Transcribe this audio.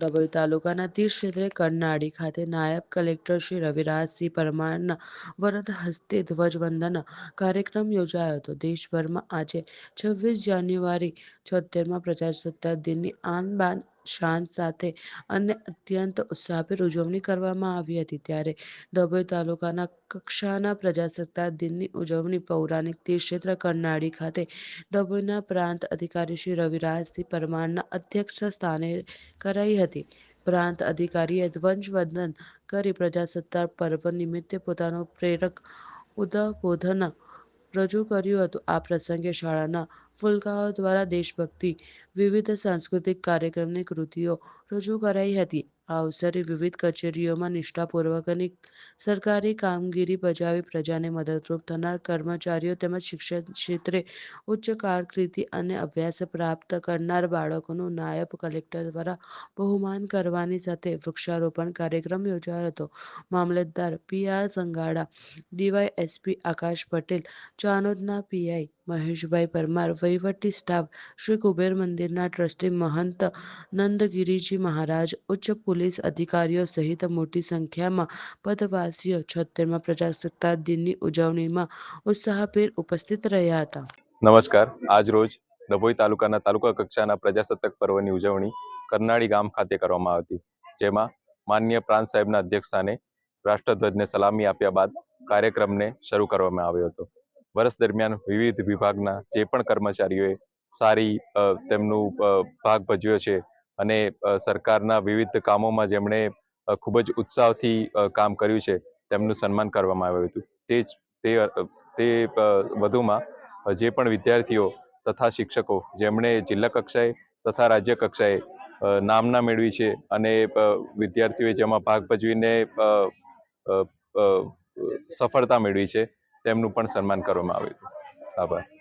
ડભોઈ તાલુકાના તીર ક્ષેત્રે કરનાળી ખાતે નાયબ કલેક્ટર શ્રી રવિરાજસિંહ પરમારના વરદ હસ્તે ધ્વજવંદન કાર્યક્રમ યોજાયો હતો. દેશભરમાં આજે છવ્વીસ જાન્યુઆરી છોતેરમાં પ્રજાસત્તાક દિનની આન બાન શાન સાથે અને અત્યંત ઉત્સાહભેર ઉજવણી કરવામાં આવી હતી. ત્યારે ડભોઈ તાલુકાના કક્ષાના પ્રજાસત્તાક દિનની ઉજવણી પૌરાણિક તીર્થક્ષેત્ર કરનાળી ખાતે ડભોઈના પ્રાંત અધિકારી શ્રી રવિરાજસિંહ પરમારના અધ્યક્ષ સ્થાને કરાઈ હતી. પ્રાંત અધિકારીએ ધ્વજવંદન કરી પ્રજાસત્તાક પર્વ નિમિત્તે પોતાનો પ્રેરક ઉદબોધન રજૂ કર્યું હતું. આ પ્રસંગે શાળાના ફુલકાઓ દ્વારા દેશભક્તિ વિવિધ સાંસ્કૃતિક કાર્યક્રમની કૃતિઓ રજૂ કરાઈ હતી. આ અવસરે વિવિધ કચેરીઓમાં નિષ્ઠાપૂર્વકની સરકારી કામગીરી બજાવી પ્રજાને મદદરૂપ થનાર કર્મચારીઓ તેમજ શિક્ષણ ક્ષેત્રે ઉચ્ચ કારકિર્દી અને અભ્યાસ પ્રાપ્ત કરનાર બાળકોનું નાયબ કલેક્ટર દ્વારા બહુમાન કરવાની સાથે વૃક્ષારોપણ કાર્યક્રમ યોજાયો હતો. મામલતદાર P R DY DYSP Akash Patel, ચાનોદના PI Maheshbhai Parmar, વહીવટી સ્ટાફ, શ્રી કુબેર મંદિરના ટ્રસ્ટી મહંત નંદગીરીજી મહારાજ, ઉચ્ચ પોલીસ અધિકારીઓ સહિત મોટી સંખ્યામાં પદવાસીઓ છોતેરમાં પ્રજાસત્તાક દિનની ઉજવણીમાં ઉત્સાહભેર ઉપસ્થિત રહ્યા હતા. નમસ્કાર. આજ રોજ ડભોઈ તાલુકાના તાલુકા કક્ષાના પ્રજાસત્તાક પર્વની ઉજવણી કરનાળી ગામ ખાતે કરવામાં આવતી, જેમાં માન્ય પ્રાંત સાહેબના અધ્યક્ષસ્થાને રાષ્ટ્રધ્વજને સલામી આપ્યા બાદ કાર્યક્રમને શરૂ કરવામાં આવ્યો હતો. વર્ષ દરમિયાન વિવિધ વિભાગના જે પણ કર્મચારીઓએ સારી તેમનું ભાગ ભજવ્યો છે અને સરકારના વિવિધ કામોમાં જેમણે ખૂબ જ ઉત્સાહથી કામ કર્યું છે, તેમનું સન્માન કરવામાં આવ્યું હતું. તે જ, તે તે વધુમાં જે પણ વિદ્યાર્થીઓ તથા શિક્ષકો જેમણે જિલ્લા કક્ષાએ તથા રાજ્ય કક્ષાએ નામના મેળવી છે અને વિદ્યાર્થીઓએ જેમાં ભાગ ભજવીને સફળતા મેળવી છે તેમનું પણ સન્માન કરવામાં આવ્યું હતું. આભાર.